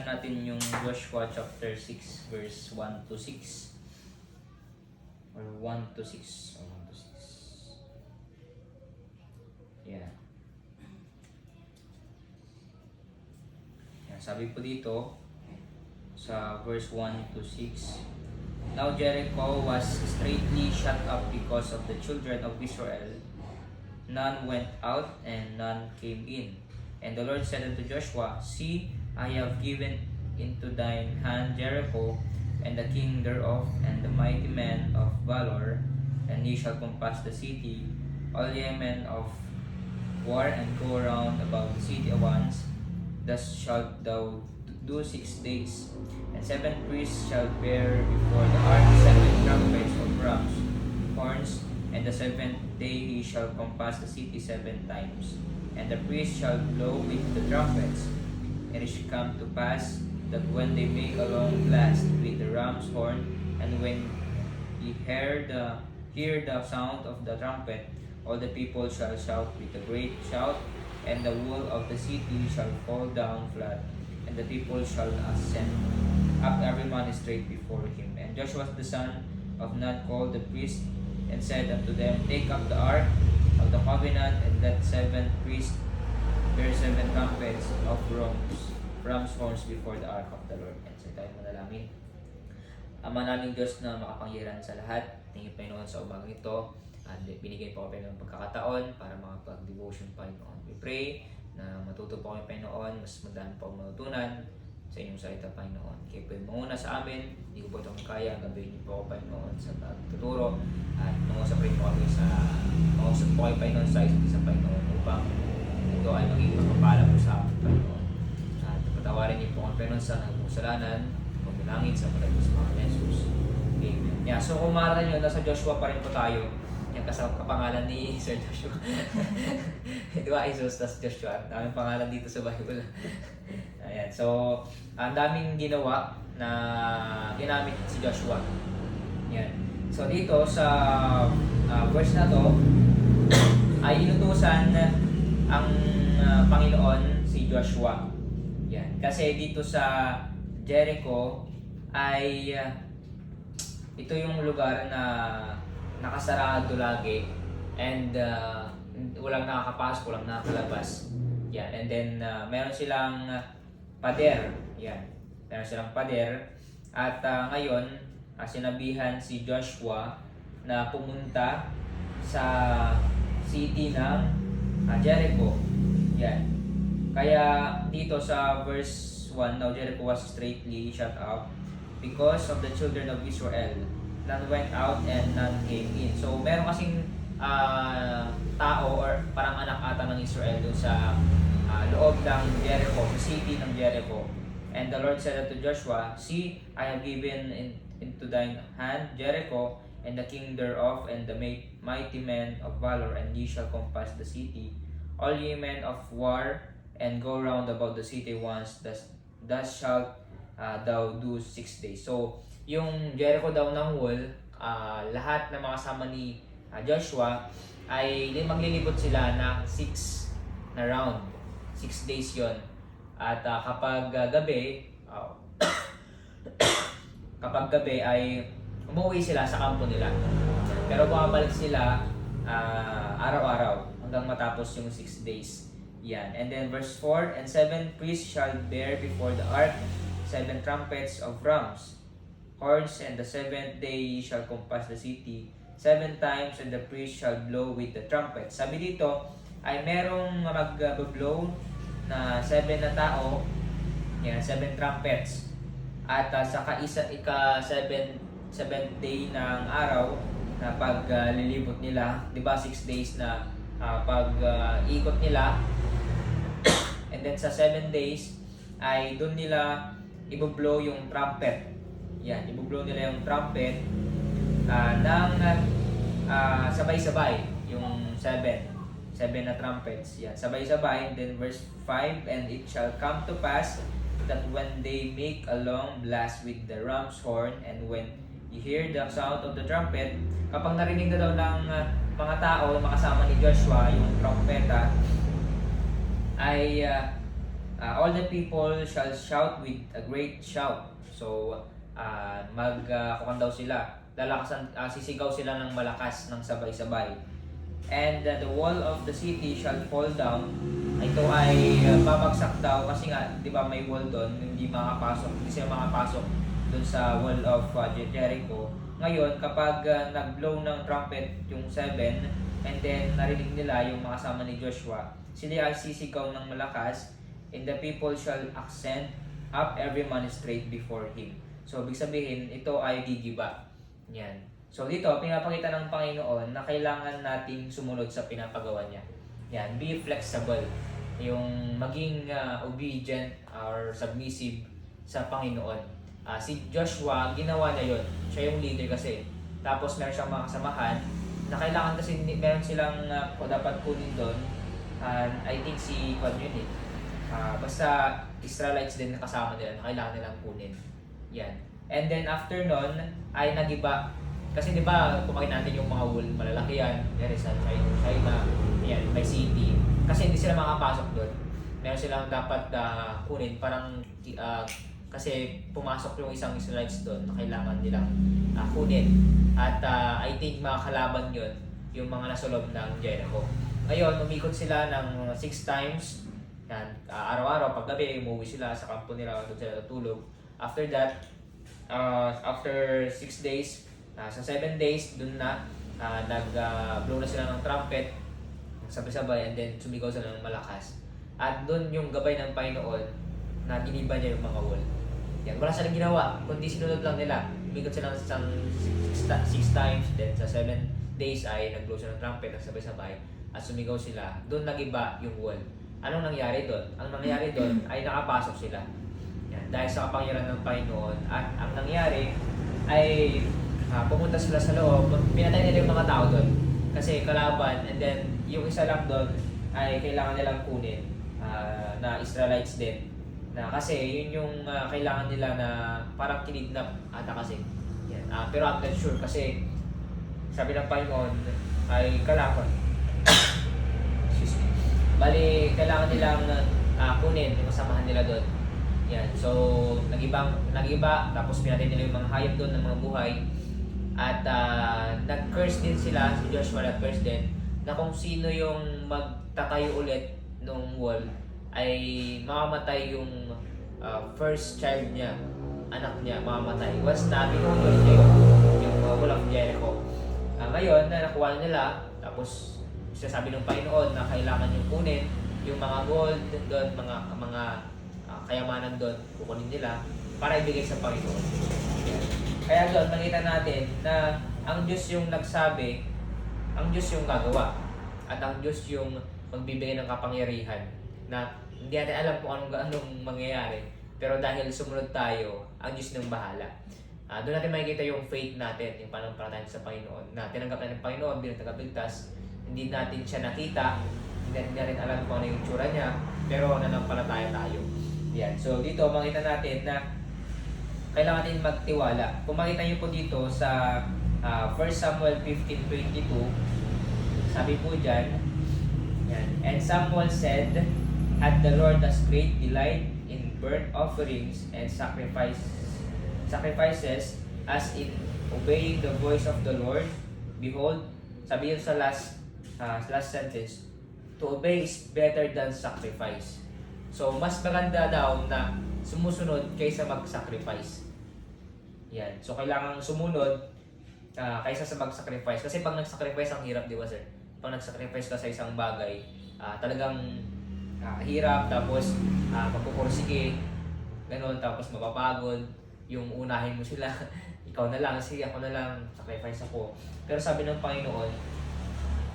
buksan natin yung Joshua chapter 6 verse 1 to 6. Or 1 to 6. Or 1 to 6. Yeah. Yan, sabi po dito sa verse 1 to 6. Now Jericho was straightly shut up because of the children of Israel. None went out and none came in. And the Lord said unto Joshua, See, I have given into thine hand Jericho, and the king thereof, and the mighty men of valor, and ye shall compass the city, all ye men of war, and go round about the city once. Thus shalt thou do six days. And seven priests shall bear before the ark seven trumpets of rams, horns, and the seventh day he shall compass the city seven times. And the priests shall blow with the trumpets. And it shall come to pass that when they make a long blast with the ram's horn, and when ye hear the hear the sound of the trumpet, all the people shall shout with a great shout, and the wall of the city shall fall down flat, and the people shall ascend up every man straight before him. And Joshua the son of Nun called the priest and said unto them, Take up the ark of the covenant, and let seven priests bear seven trumpets of rams, ram's horns before the ark of the Lord. And sa tayo manalangin. Ama naming Diyos na makapangyarihan sa lahat, tingin Panginoon sa umaga ito, at binigay po kami ng pagkakataon para makapag-devotion Panginoon. We pray na matuto po kami Panginoon, mas madami po ang matutunan sa inyong salita Panginoon. Kaya po yung manguna sa amin, hindi ko po ito kaya, gabayin niyo po ako Panginoon sa pagtuturo at mangusap rin po kami sa mangusap po kayo Panginoon sa isa't isang Panginoon upang ito ay maging mapapala po sa amin Panginoon. At patawarin niyo po kami Panginoon sa nagpusalanan, pagbilangin sa sa mga Jesus. Amen. Yeah, so kung maalala nyo, nasa Joshua pa rin po tayo. Yung kasama kapangalan ni Sir Joshua. Di ba, Jesus, tas Joshua. Daming pangalan dito sa Bible. Ayan, so, ang daming ginawa na ginamit si Joshua. Yan. So, dito sa ah, verse na to, ay inutusan ang ah, Panginoon si Joshua. Yan. Kasi dito sa Jericho ay ah, ito yung lugar na nakasarado lagi and uh, walang nakakapasok, walang nakakalabas. Yan. And then uh, meron silang uh, pader. Yan. Meron silang pader. At uh, ngayon, uh, sinabihan si Joshua na pumunta sa city ng uh, Jericho. Yan. Kaya dito sa verse 1, now Jericho was straightly shut up because of the children of Israel. None went out and none came in. So meron kasing ah, tao or parang anak ata ng Israel dun sa ah, loob ng Jericho, sa city ng Jericho. And the Lord said unto Joshua, See, I have given in, into thine hand Jericho, and the king thereof, and the mighty men of valor, and ye shall compass the city. All ye men of war, and go round about the city once, thus, thus shalt uh, thou do six days. So, yung Jericho daw ng wall, ah, lahat ng mga kasama ni ah, Joshua, ay maglilibot sila na six na round. Six days yon At ah, kapag ah, gabi, ah, kapag gabi ay umuwi sila sa kampo nila. Pero bumabalik sila ah, araw-araw hanggang matapos yung six days. Yan. And then verse 4, And seven priests shall bear before the ark seven trumpets of rams, horns, and the seventh day shall compass the city seven times, and the priest shall blow with the trumpet. Sabi dito, ay merong mag-blow na seven na tao, yan, seven trumpets. At uh, sa kaisa, ika seven, seventh day ng araw, na pag uh, lilibot nila, di ba, six days na uh, pag uh, ikot nila, and then sa seven days, ay doon nila ibublow yung trumpet. Yan, ibublow nila yung trumpet ah ng ah, sabay-sabay yung seven. Seven na trumpets. Yan, sabay-sabay. Then verse 5, And it shall come to pass that when they make a long blast with the ram's horn, and when you hear the sound of the trumpet, kapag narinig na daw ng ah, mga tao, makasama ni Joshua, yung trumpeta, ay ah, uh, all the people shall shout with a great shout. So, uh, mag uh, daw sila. Lalakasan, uh, sisigaw sila ng malakas ng sabay-sabay. And uh, the wall of the city shall fall down. Ito ay uh, babagsak daw kasi nga, di ba may wall doon, hindi makapasok, hindi sila makapasok doon sa wall of uh, Jer- Jericho. Ngayon, kapag uh, nag-blow ng trumpet yung seven, and then narinig nila yung mga kasama ni Joshua, sila ay sisigaw ng malakas, and the people shall ascend up every man straight before him. So, ibig sabihin, ito ay gigiba. Yan. So, dito, pinapakita ng Panginoon na kailangan nating sumunod sa pinapagawa niya. Yan, be flexible. Yung maging uh, obedient or submissive sa Panginoon. Ah, si Joshua, ginawa niya yon. Siya yung leader kasi. Tapos meron siyang mga kasamahan na kailangan kasi meron silang uh, dapat kunin doon. And I think si Kwan yun eh. Ah, basta Israelites din na kasama nila na kailangan nilang kunin. Yan. And then after nun, ay nagiba. Kasi di ba, kumain natin yung mga wool, malalaki yan. There is China, China, yan, may city. Kasi hindi sila makapasok doon. Meron silang dapat ah, kunin, parang ah, kasi pumasok yung isang Israelites doon na kailangan nilang ah, kunin. At ah, I think mga kalaban yun, yung mga nasa loob ng Jericho. Ngayon, umikot sila ng six times. Yan, ah, araw-araw, paggabi, umuwi sila sa kampo nila, doon sila natulog. After that, uh, after six days, ah, sa seven days, dun na, ah, nag-blow na sila ng trumpet, sabay-sabay, and then sumigaw sila ng malakas. At doon yung gabay ng Panginoon na giniba niya yung mga wall. Yan, wala silang ginawa, kundi sinunod lang nila. Umikot sila ti- six times, then sa seven days ay nag-blow sila ng trumpet, nagsabay-sabay, at sumigaw sila. Doon nagiba yung wall. Anong nangyari doon? Ang nangyari doon ay nakapasok sila. Yan, dahil sa kapangyarihan ng Panginoon. At ang nangyari ay ah, pumunta sila sa loob, pinatay nila yung mga tao doon. Kasi kalaban, and then yung isa lang doon ay kailangan nilang kunin ah, na Israelites din. Na kasi yun yung ah, kailangan nila na parang kinidnap ata kasi. Yan. Ah, pero I'm not sure kasi sabi ng Panginoon ay kalaban. Excuse me. Bali, kailangan nilang ah, kunin yung kasamahan nila doon. Yan. So, nag-ibang, nag-iba, tapos pinatay nila yung mga hayop doon ng mga buhay. At ah, nag-curse din sila, si Joshua nag-curse din, na kung sino yung magtatayo ulit nung wall, ay mamamatay yung ah, first child niya, anak niya, mamamatay. Once na binunod niya yung, yung uh, wall of Jericho. Ah, ngayon, na nakuha nila, tapos sinasabi ng Panginoon na kailangan yung kunin yung mga gold doon, mga mga ah, kayamanan doon, kukunin nila para ibigay sa Panginoon. Yan. Kaya doon, nakita natin na ang Diyos yung nagsabi, ang Diyos yung gagawa. At ang Diyos yung magbibigay ng kapangyarihan na hindi natin alam kung anong, anong mangyayari. Pero dahil sumunod tayo, ang Diyos nang bahala. Ah, doon natin makikita yung faith natin, yung pananampalataya sa Panginoon, na tinanggap natin ng Panginoon bilang tagapagligtas. Hindi natin siya nakita, hindi natin na rin alam kung ano yung tsura niya, pero nanampalataya tayo. Yan. So dito, makita natin na kailangan natin magtiwala. Kung makita niyo po dito sa ah, 1 Samuel 15.22, sabi po dyan, yan, And Samuel said, Had the Lord as great delight in burnt offerings and sacrifice, sacrifices as in obeying the voice of the Lord? Behold, sabi yun sa last, sa last sentence, to obey is better than sacrifice. So, mas maganda daw na sumusunod kaysa mag-sacrifice. Yan. So, kailangan sumunod ah, kaysa sa mag-sacrifice. Kasi pag nag-sacrifice, ang hirap, di ba, sir? Pag nag-sacrifice ka sa isang bagay, ah, talagang ah, hirap, tapos uh, mapupursige, ganun, tapos mapapagod, yung unahin mo sila, ikaw na lang, sige ako na lang, sacrifice ako. Pero sabi ng Panginoon,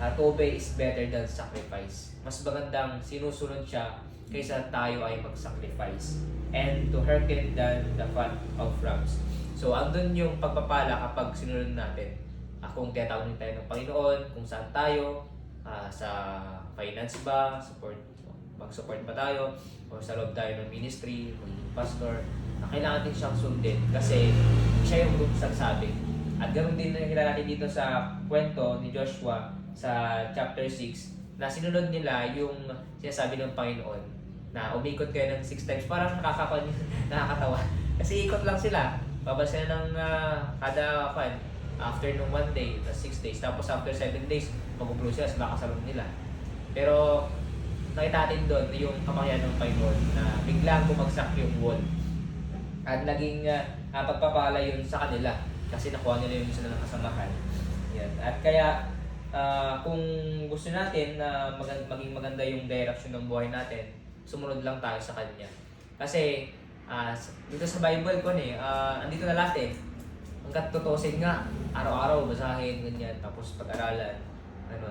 uh, to obey is better than sacrifice. Mas magandang sinusunod siya kaysa tayo ay mag-sacrifice. And to hearken than the fat of rams. So, andun yung pagpapala kapag sinunod natin. Uh, kung tinatawag tayo ng Panginoon, kung saan tayo, ah, sa finance ba, support, mag-support ba tayo, o sa loob tayo ng ministry, maging pastor, na kailangan din siyang sundin kasi siya yung nagsasabi. At ganoon din nakikita natin dito sa kwento ni Joshua sa chapter 6 na sinunod nila yung sinasabi ng Panginoon na umikot kayo ng 6 times. Parang nakakakon, nakakatawa. Kasi ikot lang sila. Babas sila ng ah, kada fan after nung 1 day, tapos 6 days. Tapos after 7 days, mag-blow sila sa nila. Pero nakita natin doon yung kamakyan ng Panginoon na biglang bumagsak yung wall. At naging uh, pagpapala yun sa kanila kasi nakuha nila yung isa ng kasamahan. Yan. At kaya ah, kung gusto natin na mag- maging maganda yung direction ng buhay natin, sumunod lang tayo sa Kanya. Kasi s- dito sa Bible ko eh, ah, andito na lahat eh. Hanggat tutusin nga, araw-araw basahin, ganyan, tapos pag-aralan, ano.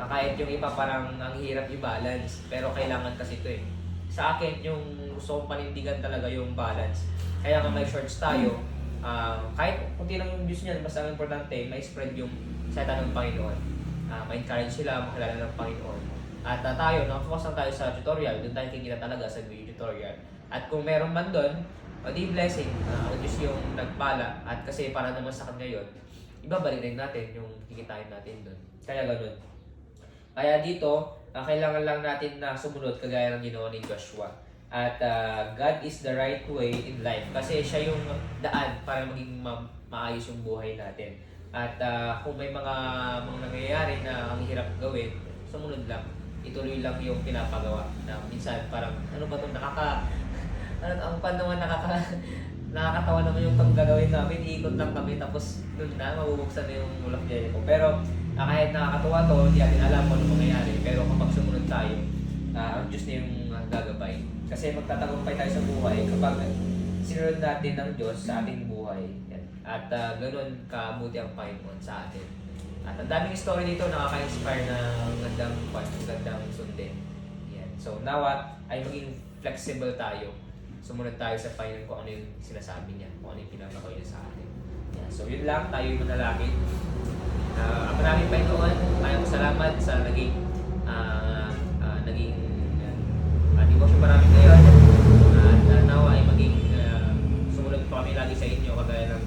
Ah, kahit yung iba parang ang hirap i-balance, pero kailangan kasi ito eh. Sa akin, yung gusto kong panindigan talaga yung balance. Kaya nga may shorts tayo, ah, kahit kunti lang yung views niyan, basta ang importante, may spread yung salita ng Panginoon. Ah, ma-encourage sila, makilala ng Panginoon. At ah, tayo, nakafocus lang tayo sa tutorial, doon tayo kikita talaga sa video tutorial. At kung meron man doon, o di blessing, uh, Diyos yung nagpala. At kasi para naman sa kanya yun, ibabalik rin natin yung kikitain natin doon. Kaya ganun. Kaya dito, ah, kailangan lang natin na sumunod kagaya ng ginawa ni Joshua. At ah, God is the right way in life. Kasi siya yung daan para maging ma- maayos yung buhay natin. At ah, kung may mga, mga nangyayari na ang hirap gawin, sumunod lang. Ituloy lang yung pinapagawa. Na minsan parang, ano ba ito, nakaka... Ano, ang pan naman nakaka... nakakatawa naman yung pag gagawin namin, iikot lang kami tapos nun na, mabubuksan na yung ulap ko. Pero Ah, kahit nakakatuwa to, hindi natin alam kung ano mangyayari. Pero kapag sumunod tayo, ah, ang Diyos na yung ah, gagabay. Kasi magtatagumpay tayo sa buhay kapag sinunod natin ng Diyos sa ating buhay. At ah, ganun kabuti ang Panginoon sa atin. At ang daming story dito nakaka-inspire ng gandang kwan, gandang sundin. Yan. So nawa ay maging flexible tayo. Sumunod tayo sa Panginoon kung ano yung sinasabi niya, kung ano yung pinapakaw niya sa atin. Yan. So yun lang, tayo yung manalangin. Uh, maraming Panginoon, maraming salamat sa naging ah ah, naging uh, devotion maraming ngayon. At uh, nawa ay maging ah, sumunod po kami lagi sa inyo kagaya ng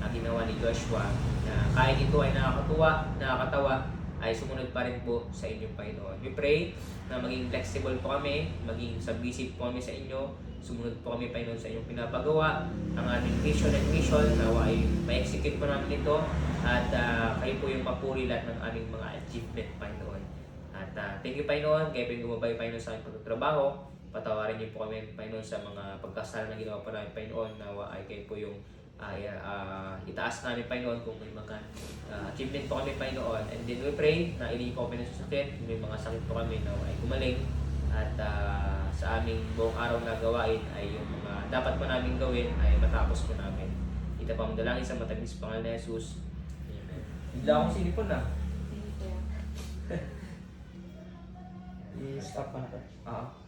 uh, ginawa ni Joshua na kahit ito ay nakakatuwa, nakakatawa, ay sumunod pa rin po sa inyong Panginoon. We pray na maging flexible po kami, maging submissive po kami sa inyo, sumunod po kami Panginoon sa inyong pinapagawa, ang aming vision and mission, nawa ay ma-execute po namin ito, at ah, kayo po yung papuri lahat ng aming mga achievement, Panginoon. At ah, thank you, Panginoon, kayo po yung gumabay, Panginoon, sa aming pagtatrabaho. Patawarin niyo po kami, Panginoon, sa mga pagkasala na ginawa po namin, Panginoon, nawa ay kayo po yung ah, ah, itaas namin, Panginoon, kung may mga ah, achievement po kami, Panginoon. And then we pray na ili po kami sa sakit, kung may mga sakit po kami, nawa ay gumaling. At ah, sa aming buong araw na gawain ay yung mga dapat po namin gawin ay matapos po namin. Ito pa ang dalangin sa matamis pangalan ni Jesus. Amen. Bigla akong sinipon na. Thank you. I-stop ko na to. Oo.